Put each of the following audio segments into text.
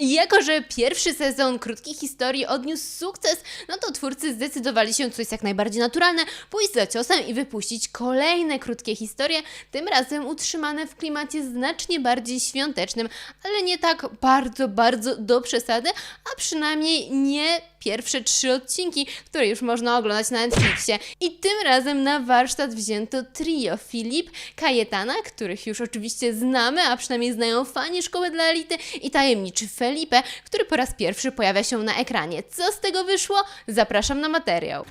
Jako, że pierwszy sezon krótkich historii odniósł sukces, no to twórcy zdecydowali się, co jest jak najbardziej naturalne, pójść za ciosem i wypuścić kolejne krótkie historie, tym razem utrzymane w klimacie znacznie bardziej świątecznym, ale nie tak bardzo, bardzo do przesady, a przynajmniej nie pierwsze trzy odcinki, które już można oglądać na Netflixie. I tym razem na warsztat wzięto trio Filip, Kajetana, których już oczywiście znamy, a przynajmniej znają fani Szkoły dla Elity i tajemniczy Felipe, który po raz pierwszy pojawia się na ekranie. Co z tego wyszło? Zapraszam na materiał.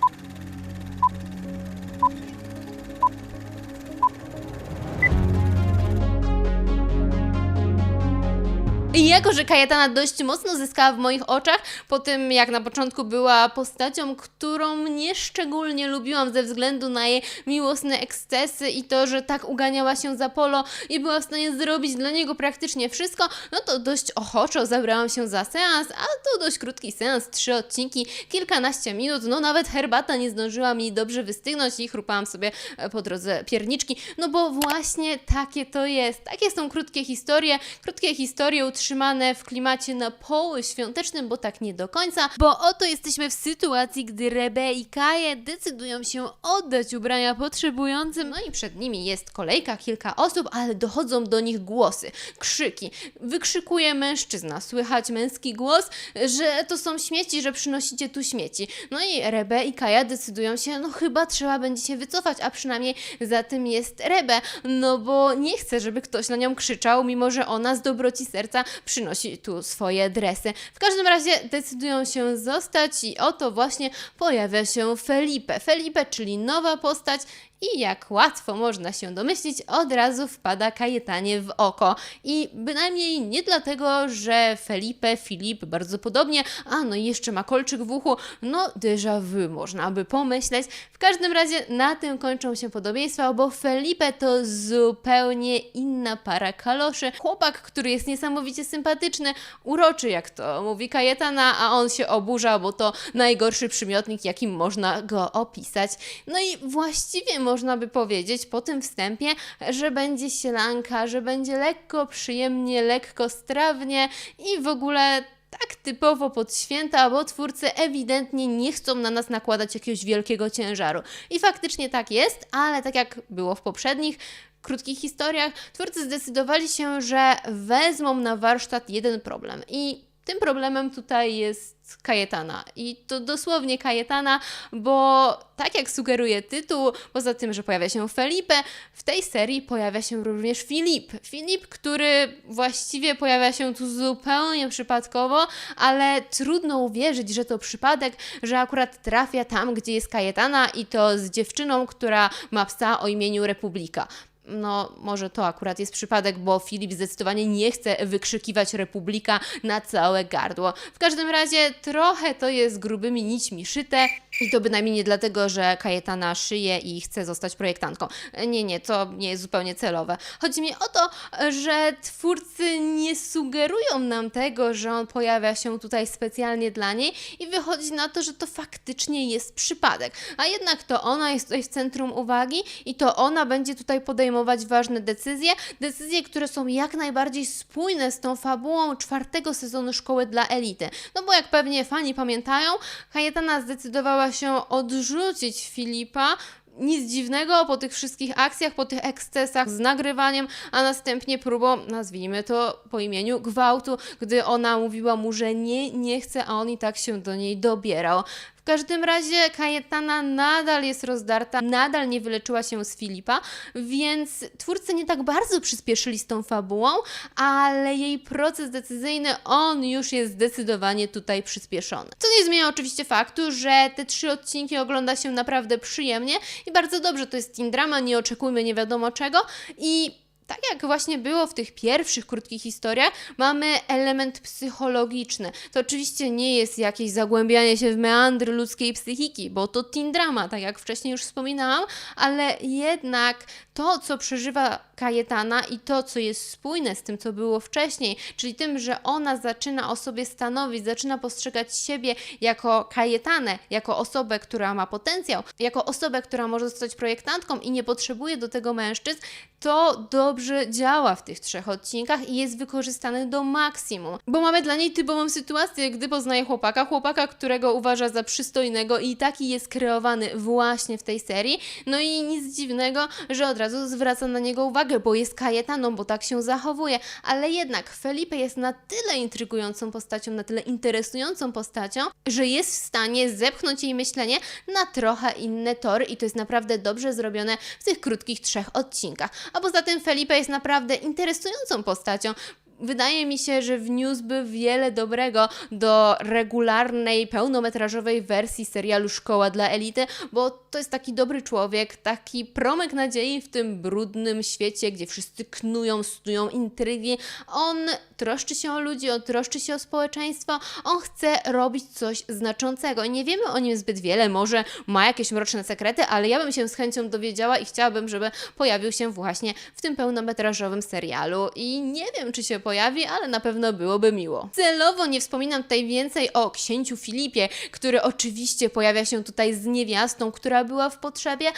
I jako, że Kajetana dość mocno zyskała w moich oczach, po tym jak na początku była postacią, którą nie szczególnie lubiłam ze względu na jej miłosne ekscesy i to, że tak uganiała się za Polo i była w stanie zrobić dla niego praktycznie wszystko, no to dość ochoczo zabrałam się za seans, a to dość krótki seans, trzy odcinki, kilkanaście minut, no nawet herbata nie zdążyła mi dobrze wystygnąć i chrupałam sobie e, po drodze pierniczki, no bo właśnie takie to jest, takie są krótkie historie, krótkie historie utrzymane w klimacie na poły świątecznym, bo tak nie do końca, bo oto jesteśmy w sytuacji, gdy Rebe i Kaje decydują się oddać ubrania potrzebującym, no i przed nimi jest kolejka, kilka osób, ale dochodzą do nich głosy, krzyki, wykrzykuje mężczyzna, słychać męski głos, że to są śmieci, że przynosicie tu śmieci. No i Rebe i Kaja decydują się, no chyba trzeba będzie się wycofać, a przynajmniej za tym jest Rebe, no bo nie chce, żeby ktoś na nią krzyczał, mimo że ona z dobroci serca przynosi tu swoje dresy. W każdym razie decydują się zostać i oto właśnie pojawia się Felipe. Felipe, czyli nowa postać i jak łatwo można się domyślić, od razu wpada Kajetanie w oko. I bynajmniej nie dlatego, że Felipe, Filip bardzo podobnie, a no i jeszcze ma kolczyk w uchu, no déjà vu można by pomyśleć. W każdym razie na tym kończą się podobieństwa, bo Felipe to zupełnie inna para kaloszy. Chłopak, który jest niesamowicie sympatyczny, uroczy jak to mówi Kajetana, a on się oburza, bo to najgorszy przymiotnik, jakim można go opisać. No i właściwie można by powiedzieć po tym wstępie, że będzie sielanka, że będzie lekko, przyjemnie, lekko, strawnie i w ogóle tak typowo pod święta, bo twórcy ewidentnie nie chcą na nas nakładać jakiegoś wielkiego ciężaru. I faktycznie tak jest, ale tak jak było w poprzednich krótkich historiach, twórcy zdecydowali się, że wezmą na warsztat jeden problem. I tym problemem tutaj jest Kajetana. I to dosłownie Kajetana, bo tak jak sugeruje tytuł, poza tym, że pojawia się Felipe, w tej serii pojawia się również Filip. Filip, który właściwie pojawia się tu zupełnie przypadkowo, ale trudno uwierzyć, że to przypadek, że akurat trafia tam, gdzie jest Kajetana i to z dziewczyną, która ma psa o imieniu Republika no może to akurat jest przypadek, bo Filip zdecydowanie nie chce wykrzykiwać Republika na całe gardło. W każdym razie trochę to jest grubymi nićmi szyte i to bynajmniej nie dlatego, że Kajetana szyje i chce zostać projektantką. Nie, nie, to nie jest zupełnie celowe. Chodzi mi o to, że twórcy nie sugerują nam tego, że on pojawia się tutaj specjalnie dla niej i wychodzi na to, że to faktycznie jest przypadek. A jednak to ona jest tutaj w centrum uwagi i to ona będzie tutaj podejmować ważne decyzje, decyzje, które są jak najbardziej spójne z tą fabułą czwartego sezonu Szkoły dla Elity. No bo jak pewnie fani pamiętają, Kajetana zdecydowała się odrzucić Filipa, nic dziwnego po tych wszystkich akcjach, po tych ekscesach z nagrywaniem, a następnie próbą, nazwijmy to po imieniu, gwałtu, gdy ona mówiła mu, że nie, nie chce, a on i tak się do niej dobierał. W każdym razie Kajetana nadal jest rozdarta, nadal nie wyleczyła się z Filipa, więc twórcy nie tak bardzo przyspieszyli z tą fabułą, ale jej proces decyzyjny, on już jest zdecydowanie tutaj przyspieszony. Co nie zmienia oczywiście faktu, że te trzy odcinki ogląda się naprawdę przyjemnie i bardzo dobrze, to jest teen drama, nie oczekujmy nie wiadomo czego i tak jak właśnie było w tych pierwszych krótkich historiach, mamy element psychologiczny. To oczywiście nie jest jakieś zagłębianie się w meandry ludzkiej psychiki, bo to teen drama, tak jak wcześniej już wspominałam, ale jednak to, co przeżywa Kajetana i to, co jest spójne z tym, co było wcześniej, czyli tym, że ona zaczyna o sobie stanowić, zaczyna postrzegać siebie jako Kajetanę, jako osobę, która ma potencjał, jako osobę, która może zostać projektantką i nie potrzebuje do tego mężczyzn, to dobrze działa w tych trzech odcinkach i jest wykorzystane do maksimum. Bo mamy dla niej typową sytuację, gdy poznaje chłopaka, chłopaka, którego uważa za przystojnego i taki jest kreowany właśnie w tej serii. No i nic dziwnego, że od razu zwraca na niego uwagę, bo jest Kajetaną, bo tak się zachowuje. Ale jednak Felipe jest na tyle intrygującą postacią, na tyle interesującą postacią, że jest w stanie zepchnąć jej myślenie na trochę inne tory i to jest naprawdę dobrze zrobione w tych krótkich trzech odcinkach. A poza tym Felipe jest naprawdę interesującą postacią. Wydaje mi się, że wniósłby wiele dobrego do regularnej, pełnometrażowej wersji serialu Szkoła dla Elity, bo to jest taki dobry człowiek, taki promyk nadziei w tym brudnym świecie, gdzie wszyscy knują, stują intrygi. On troszczy się o ludzi, on troszczy się o społeczeństwo, on chce robić coś znaczącego. Nie wiemy o nim zbyt wiele, może ma jakieś mroczne sekrety, ale ja bym się z chęcią dowiedziała i chciałabym, żeby pojawił się właśnie w tym pełnometrażowym serialu. I nie wiem, czy się pojawi, ale na pewno byłoby miło. Celowo nie wspominam tutaj więcej o księciu Filipie, który oczywiście pojawia się tutaj z niewiastą, która była w potrzebie,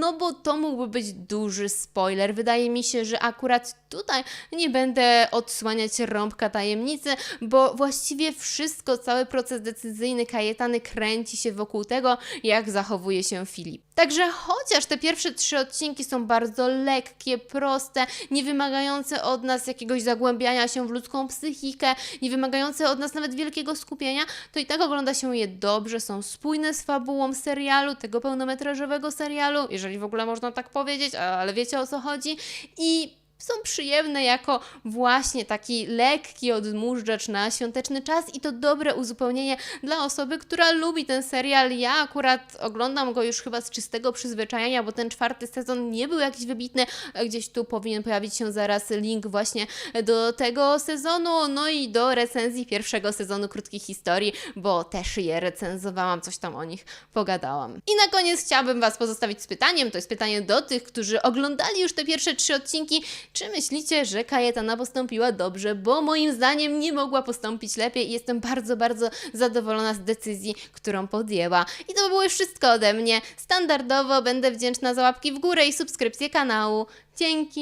no bo to mógłby być duży spoiler. Wydaje mi się, że akurat tutaj nie będę odsłaniać rąbka tajemnicy, bo właściwie wszystko, cały proces decyzyjny Kajetany kręci się wokół tego, jak zachowuje się Filip. Także chociaż te pierwsze trzy odcinki są bardzo lekkie, proste, nie wymagające od nas jakiegoś zagłębiania się w ludzką psychikę, nie wymagające od nas nawet wielkiego skupienia, to i tak ogląda się je dobrze, są spójne z fabułą serialu, tego pełnometrażowego serialu, jeżeli w ogóle można tak powiedzieć, ale wiecie o co chodzi. I są przyjemne jako właśnie taki lekki odmóżdżacz na świąteczny czas i to dobre uzupełnienie dla osoby, która lubi ten serial. Ja akurat oglądam go już chyba z czystego przyzwyczajenia, bo ten czwarty sezon nie był jakiś wybitny. Gdzieś tu powinien pojawić się zaraz link właśnie do tego sezonu, no i do recenzji pierwszego sezonu krótkich historii, bo też je recenzowałam, coś tam o nich pogadałam. I na koniec chciałabym Was pozostawić z pytaniem, to jest pytanie do tych, którzy oglądali już te pierwsze trzy odcinki, czy myślicie, że Kajetana postąpiła dobrze? Bo moim zdaniem nie mogła postąpić lepiej i jestem bardzo, bardzo zadowolona z decyzji, którą podjęła. I to by było już wszystko ode mnie. Standardowo będę wdzięczna za łapki w górę i subskrypcję kanału. Dzięki!